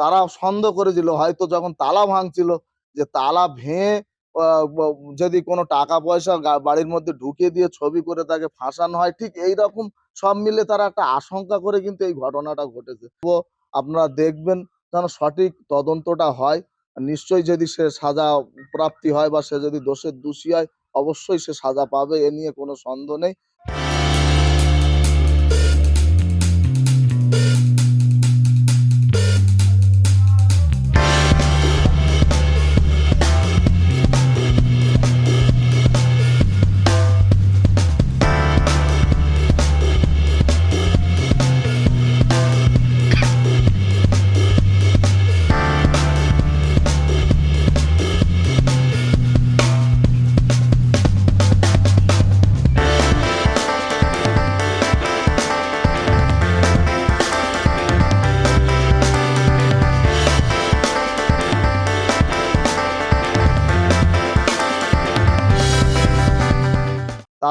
তারা সন্দেহ করেছিল হয়তো যখন তালা ভাঙছিল যে তালা ভেঙে যদি কোনো টাকা পয়সা বাড়ির মধ্যে ঢুকিয়ে দিয়ে ছবি করে তাকে ফাঁসানো হয়, ঠিক এই রকম সব মিলে তারা একটা আশঙ্কা করে কিন্তু এই ঘটনাটা ঘটেছে। তো আপনারা দেখবেন যেন সঠিক তদন্তটা হয়। নিশ্চয়ই যদি সে সাজা প্রাপ্তি হয় বা সে যদি দোষের দোষী হয়, অবশ্যই সে সাজা পাবে, এ নিয়ে কোনো সন্দেহ নেই।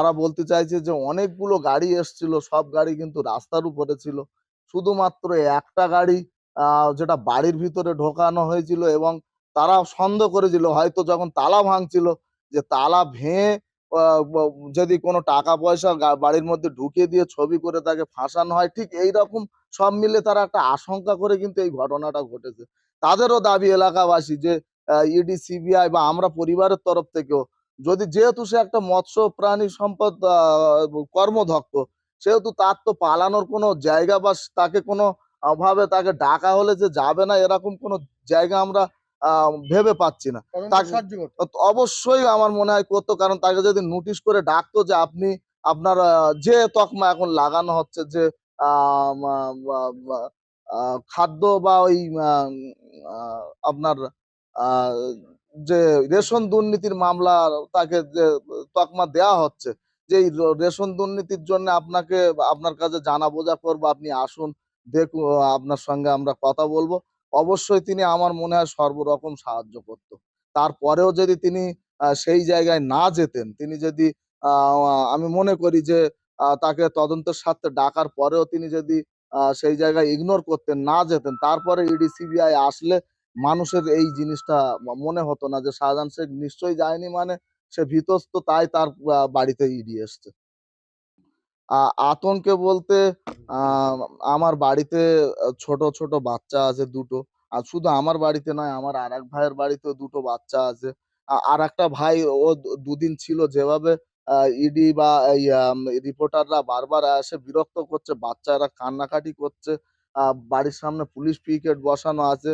তারা বলতে চাইছে যে অনেকগুলো গাড়ি এসছিল, সব গাড়ি কিন্তু রাস্তার উপরে ছিল। শুধুমাত্র একটা গাড়ি যেটা বাড়ির ভিতরে ঢোকানো হয়েছিল এবং তারা সন্দেহ করেছিল, হয়তো যখন তালা ভাঙছিল যে তালা ভেঙে যদি কোনো টাকা পয়সা বাড়ির মধ্যে ঢুকিয়ে দিয়ে ছবি করে তাকে ফাঁসানো হয়, ঠিক এই রকম সব মিলে তারা একটা আশঙ্কা করে কিন্তু এই ঘটনাটা ঘটেছে। তাদেরও দাবি এলাকাবাসী যে ইডি, সিবিআই বা আমরা পরিবারের তরফ থেকেও যদি যেহেতু সে একটা মৎস্য প্রাণী সম্পদ আহ, কর্মদক্ষ সেহেতু তার তো পালানোর কোনো জায়গা বা তাকে কোনো আহ, ভাবে তাকে ডাকা হলে যে যাবে না এরকম কোনো জায়গা আমরা ভেবে পাচ্ছি না। অবশ্যই আমার মনে হয় করতো কারণ তাকে যদি নোটিশ করে ডাকতো যে আপনি আপনার যে তকমা এখন লাগানো হচ্ছে যে খাদ্য বা ওই আপনার আহ, যে রেশন দুর্নীতির মামলা তাকে যে তকমা দেয়া হচ্ছে, যে রেশন দুর্নীতির জন্য আপনাকে আপনার কাছে জানা বোঝা করব, আপনি আসুন, দেখুন, আপনার সঙ্গে আমরা কথা বলব। অবশ্যই তিনি আমার মনে হয় সর্বরকম সাহায্য করতো। তারপরেও যদি তিনি সেই জায়গায় না যেতেন, তিনি যদি আমি মনে করি যে তাকে তদন্তের স্বার্থে ডাকার পরেও তিনি যদি সেই জায়গায় ইগনোর করতেন, না যেতেন, তারপরে ইডি, সিবিআই আসলে মানুষের এই জিনিসটা মনে হতো না যে শাহজাহান শেখ নিশ্চয়ই যায়নি মানে সে ভীতস্ত তাই তার বাড়িতে ইডি এসছে। আতঙ্কে বলতে আমার বাড়িতে ছোট ছোট বাচ্চা আছে দুটো। আর শুধু আমার বাড়িতে নয়, আমার আর এক ভাইয়ের বাড়িতেও দুটো বাচ্চা আছে। আর একটা ভাই ও দুদিন ছিল যেভাবে ইডি বা রিপোর্টাররা বারবার এসে বিরক্ত করছে, বাচ্চারা কান্নাকাটি করছে। বাড়ির সামনে পুলিশ পিকেট বসানো আছে।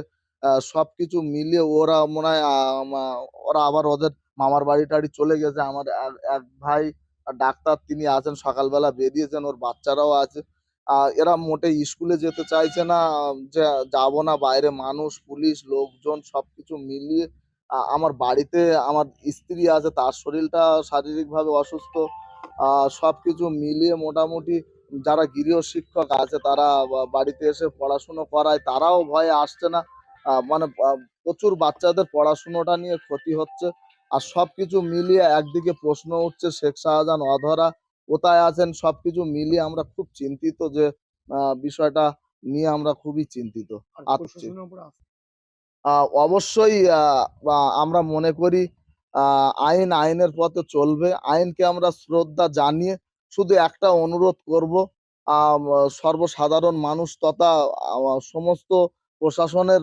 সবকিছু মিলিয়ে ওরা মনে হয় ওরা আবার ওদের মামার বাড়ি টাড়ি চলে গেছে। আমার এক- ভাই ডাক্তার তিনি আছেন, সকালবেলা বেরিয়েছেন, ওর বাচ্চারাও আছে। এরা মোটেই স্কুলে যেতে চাইছে না, যে, যাব না, বাইরে মানুষ, পুলিশ, লোকজন সবকিছু মিলিয়ে আমার বাড়িতে আমার স্ত্রী আছে, তার শরীরটা শারীরিকভাবে অসুস্থ। সবকিছু মিলিয়ে মোটামুটি যারা গৃহ শিক্ষক আছে, তারা বাড়িতে এসে পড়াশুনো করায়, তারাও ভয়ে আসছে না। মানে প্রচুর বাচ্চাদের পড়াশুনোটা নিয়ে ক্ষতি হচ্ছে। আর সবকিছু মিলিয়ে একদিকে প্রশ্ন উঠছে শেখ শাহজাহান অধরা কোথায় আছেন? সবকিছু মিলিয়ে আমরা খুব চিন্তিত যে বিষয়টা নিয়ে আমরা খুবই চিন্তিত। আচ্ছা। অবশ্যই আমরা মনে করি আহ, আইন আইনের পথে চলবে। আইনকে আমরা শ্রদ্ধা জানিয়ে শুধু একটা অনুরোধ করব আহ, সর্বসাধারণ মানুষ তথা সমস্ত প্রশাসনের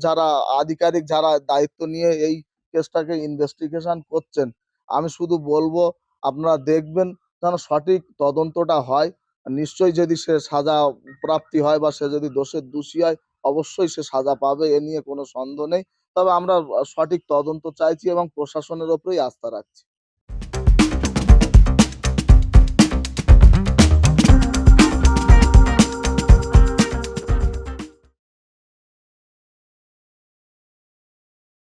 যারা আধিকারিক, যারা দায়িত্ব নিয়ে এই কেসটাকে ইনভেস্টিগেশন করছেন, আমি শুধু বলব আপনারা দেখবেন যেন সঠিক তদন্তটা হয়। নিশ্চয়ই যদি সে সাজা প্রাপ্তি হয় বা সে যদি দোষের দোষী হয়, অবশ্যই সে সাজা পাবে, এ নিয়ে কোনো সন্দেহ নেই। তবে আমরা সঠিক তদন্ত চাইছি এবং প্রশাসনের ওপরেই আস্থা রাখছি।